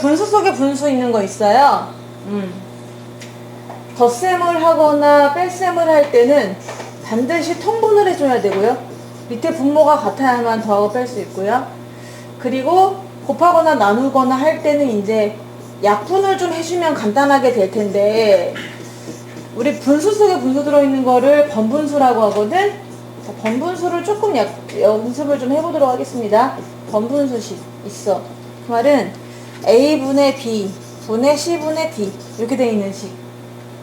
분수 속에 분수 있는 거 있어요. 음. 덧셈을 하거나 뺄셈을 할 때는 반드시 통분을 해줘야 되고요. 밑에 분모가 같아야만 더하고 뺄 수 있고요. 그리고 곱하거나 나누거나 할 때는 이제 약분을 좀 해주면 간단하게 될 텐데 우리 분수 속에 분수 들어있는 거를 번분수라고 하거든. 자, 번분수를 조금 약- 연습을 좀 해보도록 하겠습니다. 번분수식 있어. 그 말은 a분의 b 분의 c분의 d 이렇게 돼 있는 식.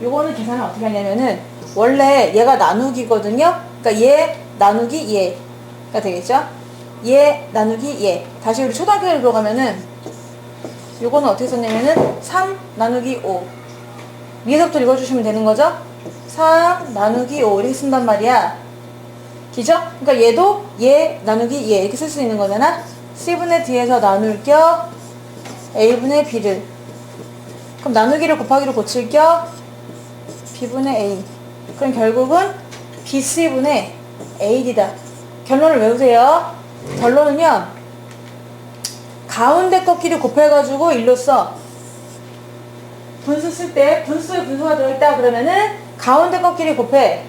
요거는 계산을 어떻게 하냐면은 원래 얘가 나누기거든요. 그러니까 얘 나누기 얘가 되겠죠. 얘 나누기 얘. 다시 우리 초등학교에 들어가면은 요거는 어떻게 썼냐면은 3 나누기 5 위에서부터 읽어주시면 되는 거죠? 3 나누기 5 이렇게 쓴단 말이야. 기죠? 그러니까 얘도 얘 나누기 얘 이렇게 쓸 수 있는 거잖아. C분의 D에서 나눌 겨 A분의 B를 그럼 나누기를 곱하기로 고칠 겨 B분의 A 그럼 결국은 BC분의 AD다. 결론을 외우세요. 결론은요. 가운데 꺾기를 곱해가지고 일로 써. 분수 쓸 때 분수에 분수가 들어있다 그러면은 가운데 꺾기를 곱해.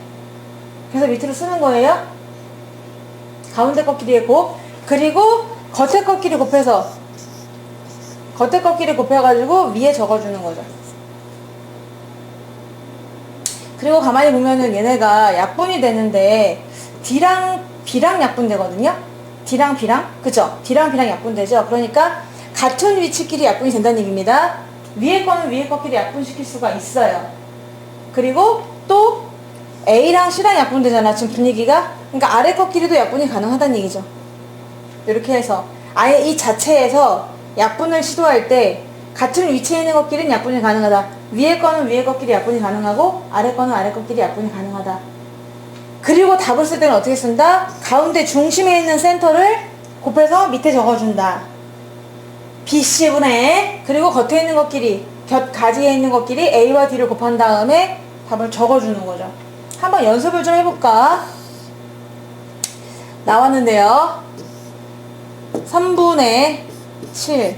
그래서 밑으로 쓰는 거예요. 가운데 꺾기를 곱. 그리고 겉에 꺾기를 곱해서 겉에 꺾기를 곱해가지고 위에 적어주는 거죠. 그리고 가만히 보면은 얘네가 약분이 되는데 D랑 B랑 약분되거든요. D랑 B랑 그죠? D랑 B랑 약분되죠. 그러니까 같은 위치끼리 약분이 된다는 얘기입니다. 위에 거는 위에 거끼리 약분시킬 수가 있어요. 그리고 또 A랑 C랑 약분되잖아. 지금 분위기가. 그러니까 아래 거끼리도 약분이 가능하다는 얘기죠. 이렇게 해서 아예 이 자체에서 약분을 시도할 때 같은 위치에 있는 것끼리는 약분이 가능하다. 위에 거는 위에 것끼리 약분이 가능하고 아래 거는 아래 것끼리 약분이 가능하다. 그리고 답을 쓸 때는 어떻게 쓴다? 가운데 중심에 있는 센터를 곱해서 밑에 적어준다. BC분의 그리고 겉에 있는 것끼리 곁 가지에 있는 것끼리 A와 D를 곱한 다음에 답을 적어주는 거죠. 한번 연습을 좀 해볼까? 나왔는데요. 3분의 7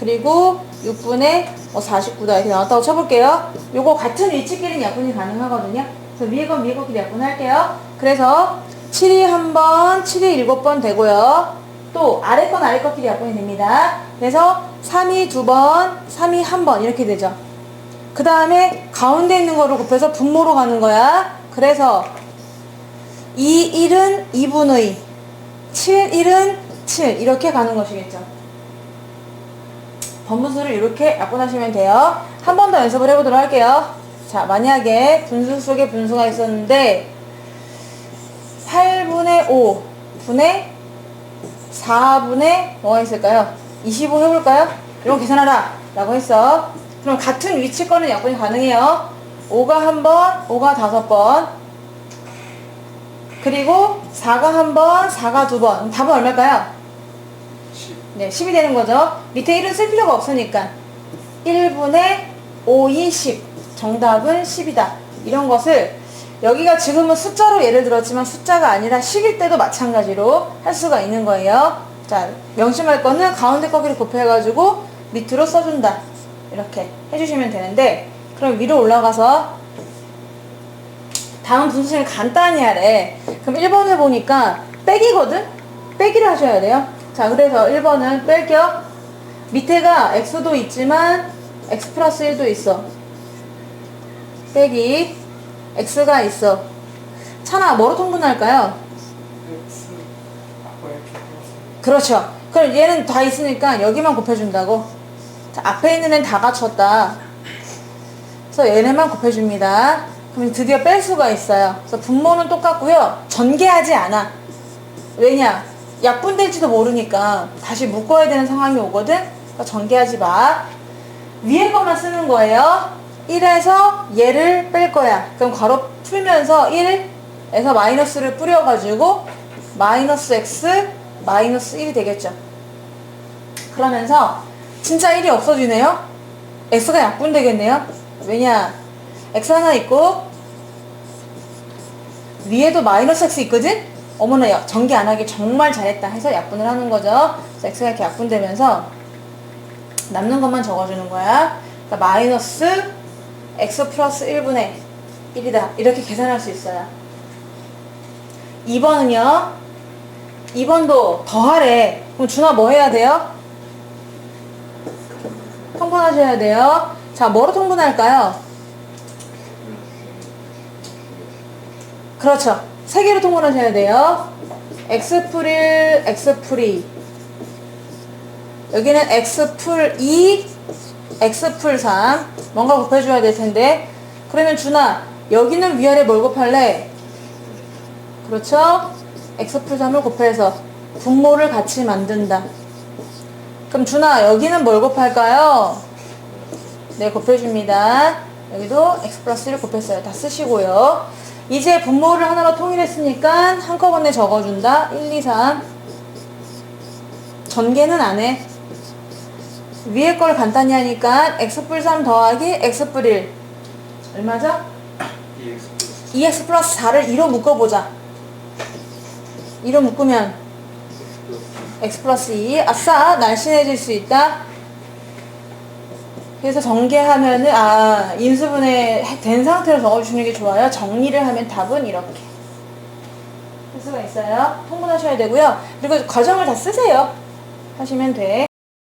그리고 6분의 49다 이렇게 나왔다고 쳐볼게요. 요거 같은 위치끼리는 약분이 가능하거든요. 그래서 위에 건 위에 약분할게요. 그래서 7이 한 번, 7이 7번 되고요. 또 아래 건 아래 것끼리 약분이 됩니다. 그래서 3이 두 번, 3이 한 번 이렇게 되죠. 그 다음에 가운데 있는 거를 곱해서 분모로 가는 거야. 그래서 2, 1은 2분의 7, 1은 7 이렇게 가는 것이겠죠. 번분수를 이렇게 약분하시면 돼요. 한 번 더 연습을 해보도록 할게요. 자, 만약에 분수 속에 분수가 있었는데 8분의 5 분의 4분의 뭐가 있을까요? 25 해볼까요? 이런 거 계산하라 라고 했어. 그럼 같은 위치 거는 약분이 가능해요. 5가 한 번, 5가 다섯 번. 그리고 4가 한 번, 4가 두 번. 답은 얼마일까요? 네, 10이 되는 거죠. 밑에 1은 쓸 필요가 없으니까. 1분의 5, 2, 10. 정답은 10이다. 이런 것을 여기가 지금은 숫자로 예를 들었지만 숫자가 아니라 식일 때도 마찬가지로 할 수가 있는 거예요. 자, 명심할 거는 가운데 거기를 곱해가지고 밑으로 써준다. 이렇게 해주시면 되는데, 그럼 위로 올라가서 다음 분수를 간단히 하래. 그럼 1번을 보니까 빼기거든? 빼기를 하셔야 돼요. 자, 그래서 1번은 뺄게요. 밑에가 x도 있지만 x 플러스 1도 있어. 빼기 x가 있어. 차나 뭐로 통분할까요? 그렇죠. 그럼 얘는 다 있으니까 여기만 곱해준다고. 자, 앞에 있는 애는 다 갖췄다. 그래서 얘네만 곱해줍니다. 그럼 드디어 뺄 수가 있어요. 그래서 분모는 똑같고요. 전개하지 않아. 왜냐? 약분될지도 모르니까 다시 묶어야 되는 상황이 오거든? 그러니까 전개하지 마. 위에 것만 쓰는 거예요. 1에서 얘를 뺄 거야. 그럼 괄호 풀면서 1에서 마이너스를 뿌려가지고 마이너스 x 마이너스 1이 되겠죠. 그러면서 진짜 1이 없어지네요. x가 약분되겠네요. 왜냐? x 하나 있고 위에도 마이너스 x 있거든? 어머나 야, 전개 안 하기 정말 잘했다 해서 약분을 하는 거죠. 그래서 x가 이렇게 약분되면서 남는 것만 적어주는 거야. 그러니까 마이너스 x 플러스 1분의 1이다. 이렇게 계산할 수 있어요. 2번은요. 2번도 더하래. 그럼 준아 뭐 해야 돼요? 통분하셔야 돼요. 자, 뭐로 통분할까요? 그렇죠. 세 개로 통분하셔야 돼요. x 풀 1, x 풀 2. 여기는 x 풀 2, x 풀 3. 뭔가 곱해줘야 될 텐데. 그러면 준아, 여기는 위아래 뭘 곱할래? 그렇죠? x 풀 3을 곱해서 분모를 같이 만든다. 그럼 준아, 여기는 뭘 곱할까요? 네, 곱해줍니다. 여기도 x 플러스 1 곱했어요. 다 쓰시고요. 이제 분모를 하나로 통일했으니까 한꺼번에 적어준다. 1, 2, 3. 전개는 안 해. 위에 걸 간단히 하니까 x 플3 더하기 x 플 1. 얼마죠? EX 플러스 2x 플러스 4를 2로 묶어보자. 2로 묶으면 x 플러스 2. 아싸! 날씬해질 수 있다. 그래서 전개하면은, 아, 인수분해 된 상태로 적어주시는 게 좋아요. 정리를 하면 답은 이렇게. 할 수가 있어요. 통분하셔야 되고요. 그리고 과정을 다 쓰세요. 하시면 돼.